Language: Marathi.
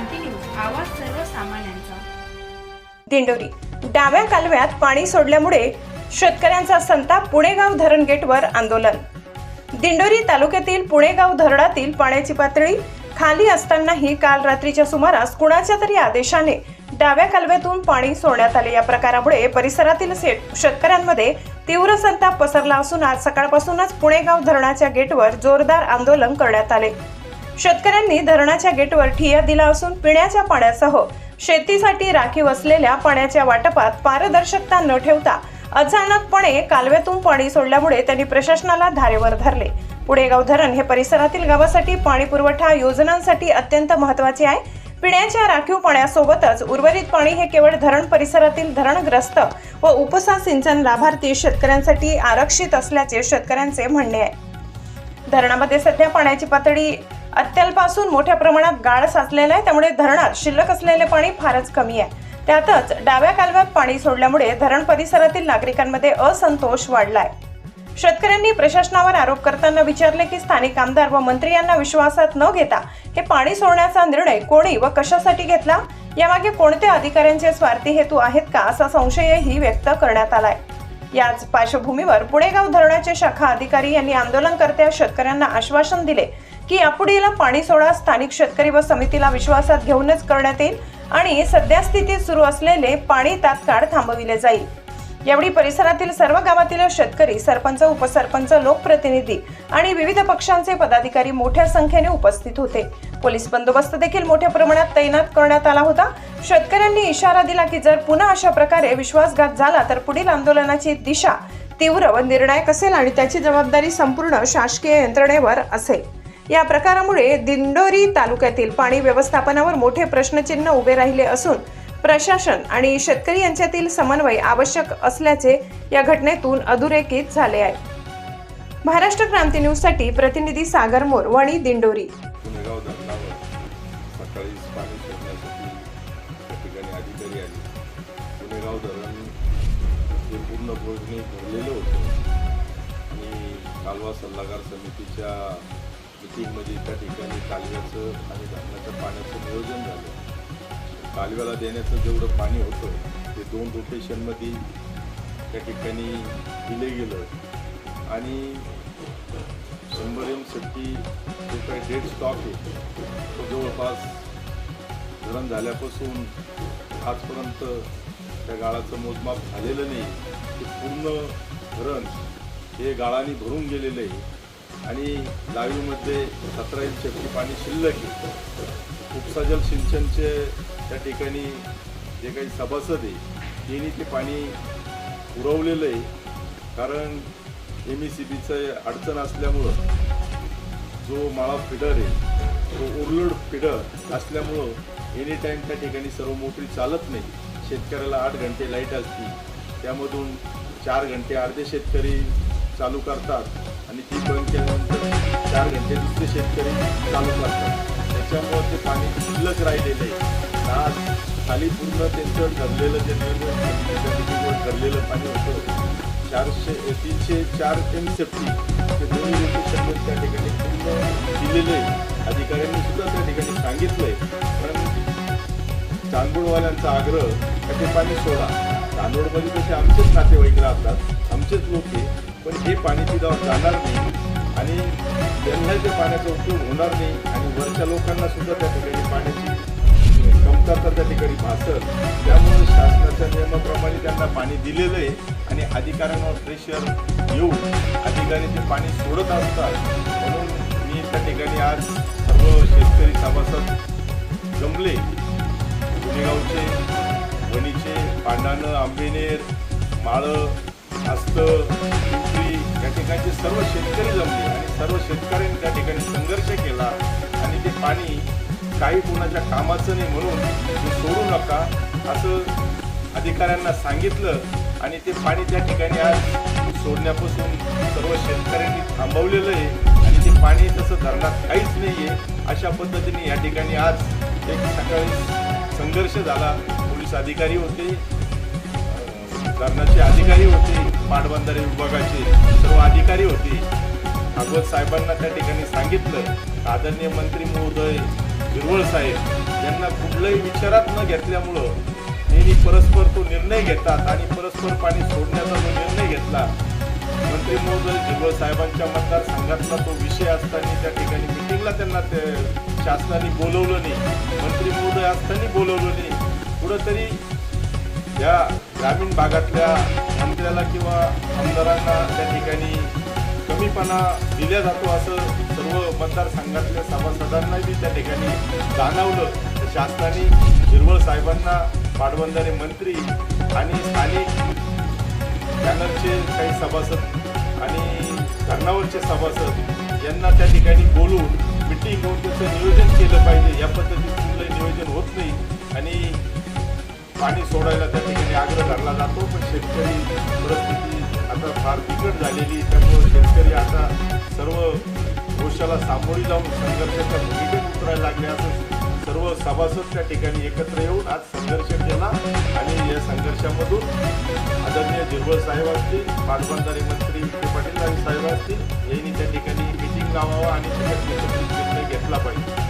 क्रांती न्यूज आवाज सर्वसामान्यांचा. दिंडोरी. डाव्या कालव्यात पाणी सोडल्यामुळे शेतकऱ्यांचा संताप पुणेगाव धरण गेटवर आंदोलन. दिंडोरी तालुक्यातील पुणेगाव धरणातील पाण्याची पातळी खाली असतानाही काल रात्रीच्या सुमारास कुणाच्या तरी आदेशाने डाव्या कालव्यातून पाणी सोडण्यात आले. या प्रकारामुळे परिसरातील शेतकऱ्यांमध्ये तीव्र संताप पसरला असून आज सकाळपासूनच पुणेगाव धरणाच्या गेटवर जोरदार आंदोलन करण्यात आले. शेतकऱ्यांनी धरणाच्या गेटवर ठिया दिला असून पिण्याच्या पाण्यासह शेतीसाठी राखीव असलेल्या पाण्याच्या वाटपात पारदर्शकता न ठेवता अचानकपणे कालव्यातून पाणी सोडल्यामुळे त्यांनी प्रशासनाला धारेवर धरले. पुणेगाव धरण हे परिसरातील गावासाठी पाणी पुरवठा योजनांसाठी अत्यंत महत्त्वाचे आहे. पिण्याच्या राखीव पाण्यासोबतच उर्वरित पाणी हे केवळ धरण परिसरातील धरणग्रस्त व उपसा सिंचन लाभार्थी शेतकऱ्यांसाठी आरक्षित असल्याचे शेतकऱ्यांचे म्हणणे आहे. धरणामध्ये सध्या पाण्याची पातळी अत्यल्पासून मोठ्या प्रमाणात गाळ साचलेला आहे. त्यामुळे धरणात शिल्लक असलेले पाणी फारच कमी आहे. त्यातच डाव्या कालव्यात पाणी सोडल्यामुळे धरण परिसरातील नागरिकांमध्ये असंतोष वाढलाय. शेतकऱ्यांनी प्रशासनावर आरोप करताना विचारले की स्थानिक आमदार व मंत्री यांना विश्वासात न घेता हे पाणी सोडण्याचा निर्णय कोणी व कशासाठी घेतला? यामागे कोणत्या अधिकाऱ्यांचे स्वार्थी हेतू आहेत का? असा संशयही व्यक्त करण्यात आलाय. याच पार्श्वभूमीवर पुणेगाव धरणाचे शाखा अधिकारी यांनी आंदोलनकर्त्या शेतकऱ्यांना आश्वासन दिले की यापुढेला पाणी सोडा स्थानिक शेतकरी व समितीला विश्वासात घेऊनच करण्यात येईल आणि सध्या स्थितीत सुरू असलेले पाणी तात्काळ थांबविले जाईल. यावेळी परिसरातील सर्व गावातील शेतकरी सरपंच उपसरपंच लोकप्रतिनिधी आणि विविध पक्षांचे पदाधिकारी मोठ्या संख्येने उपस्थित होते. पोलीस बंदोबस्त देखील मोठ्या प्रमाणात तैनात करण्यात आला होता. शेतकऱ्यांनी इशारा दिला की जर पुन्हा अशा प्रकारे विश्वासघात झाला तर पुढील आंदोलनाची दिशा तीव्र व निर्णायक असेल आणि त्याची जबाबदारी संपूर्ण शासकीय यंत्रणेवर असेल. या प्रकारामुळे दिंडोरी तालुक्यातील पाणी व्यवस्थापनावर मोठे प्रश्नचिन्ह उभे राहिले असून प्रशासन आणि शेतकरी यांच्यातील समन्वय आवश्यक असल्याचे या घटनेतून अधोरेखित झाले आहे. महाराष्ट्र क्रांती न्यूजसाठी प्रतिनिधी सागर मोर वणी दिंडोरी. पूर्ण भरलेलं होतं. आणि कालवा सल्लागार समितीच्या मिटिंगमध्ये त्या ठिकाणी कालव्याचं आणि धरणाच्या पाण्याचं नियोजन झालं. कालव्याला देण्याचं जेवढं पाणी होतं ते दोन रोटेशनमध्ये त्या ठिकाणी दिले गेलं. आणि शंभर एम सेफ्टी जो काही डेड स्टॉक आहे तो जवळपास धरण झाल्यापासून आजपर्यंत त्या गाळाचं मोजमाप झालेलं नाही. ते पूर्ण धरण हे गाळाने भरून गेलेलं आहे. आणि लाईव्हमध्ये सतरा इंच सेफ्टी पाणी शिल्लक आहे. उपसा जल सिंचनचे त्या ठिकाणी जे काही सभासद आहे यांनी ते पाणी पुरवलेलं आहे. कारण एम ई सी बीचं अडचण असल्यामुळं जो माळा फिडर आहे तो ओव्हरलोड फिडर असल्यामुळं एनी टाईम त्या ठिकाणी सर्व मोटरी चालत नाही. शेतकऱ्याला आठ घंटे लाइट असती. त्यामधून चार घंटे अर्धे शेतकरी चालू करतात. आणि ती बंद केल्यानंतर चार घंटे दुसरे शेतकरी चालू लागतात त्याच्यामुळं ते पाणी शिल्लक राहिलेलं आहे. आज खाली पूर्ण त्यांचं ठरलेलं जे नियोजन धरलेलं ठरलेलं पाणी होतं. चारशे तीनशे चार एम सेफ्टी ते दोन्ही लोकेशनवर त्या ठिकाणी पूर्ण दिलेलं आहे. अधिकाऱ्यांनी सुद्धा त्या ठिकाणी सांगितलंय. पण चांदोडवाल्यांचा आग्रह का ते पाणी सोडा. चांदोडमध्ये कसे आमचेच नातेवाईक राहतात आमचेच लोक आहे. पण हे पाणी तिथं जाणार नाही. आणि त्यांना पाण्याचा उपयोग होणार नाही. आणि वरच्या लोकांना सुद्धा त्या ठिकाणी पाण्याची कमतरता त्या ठिकाणी भासल त्यामुळे शासनाच्या नियमाप्रमाणे त्यांना पाणी दिलेलं आहे. आणि अधिकाऱ्यांवर प्रेशर येऊन अधिकारी ते पाणी सोडत असतात. म्हणून मी त्या ठिकाणी आज सर्व शेतकरी सभासद जमले. गुन्हेगावचे वणीचे पांडाणं आंबेनेर माळं आस्त सर्व शेतकरी जमले आणि सर्व शेतकऱ्यांनी त्या ठिकाणी संघर्ष केला आणि ते पाणी काही कोणाच्या कामाचं नाही म्हणून ते सोडू नका असं अधिकाऱ्यांना सांगितलं आणि ते पाणी त्या ठिकाणी आज सोडण्यापासून सर्व शेतकऱ्यांनी थांबवलेलं आहे आणि ते पाणी तसं धरणात काहीच नाही आहे अशा पद्धतीने या ठिकाणी आज एक सकाळी संघर्ष झाला. पोलीस अधिकारी होते धरणाचे अधिकारी होते पाटबंधारे विभागाचे. सर्व अधिकारी होते भागवत साहेबांना त्या ठिकाणी सांगितलं आदरणीय मंत्री महोदय हिरवळ साहेब यांना कुठलंही विचारात न घेतल्यामुळं नेहमी परस्पर तो निर्णय घेतात आणि परस्पर पाणी सोडण्याचा जो निर्णय घेतला मंत्री महोदय झिरवळ साहेबांच्या मतदारसंघातला तो विषय असताना त्या ठिकाणी मिटिंगला त्यांना ते शासनाने बोलवलं नाही मंत्री महोदय असताना बोलवलं नाही. कुठंतरी या ग्रामीण भागातल्या आपल्याला किंवा आमदारांना त्या ठिकाणी कमीपणा दिला जातो असं सर्व मतदारसंघातल्या सभासदांनाही त्या ठिकाणी जाणवलं. तर शासनाने हिरवळ साहेबांना पाटबंधारे मंत्री आणि स्थानिक पॅनलचे काही सभासद आणि धरणावरचे सभासद यांना त्या ठिकाणी बोलून मिटिंग होऊन त्याचं नियोजन केलं पाहिजे. या पद्धतीचं नियोजन होत नाही आणि पाणी सोडायला त्या ठिकाणी आग्रह धरला जातो पण शेतकरी परिस्थिती आता फार बिकट झालेली त्यामुळं शेतकरी आता सर्व रोषाला सामोरी जाऊन संघर्षाच्या भूमिकेत उतरायला लागले असं सर्व सभासद त्या ठिकाणी एकत्र येऊन आज संघर्ष केला आणि या संघर्षामधून आदरणीय जिरवळ साहेब असतील पाटबंधारे मंत्री विखे पाटील आणि साहेब असतील यांनी त्या ठिकाणी मिटिंग लावावा आणि निर्णय घेतला पाहिजे.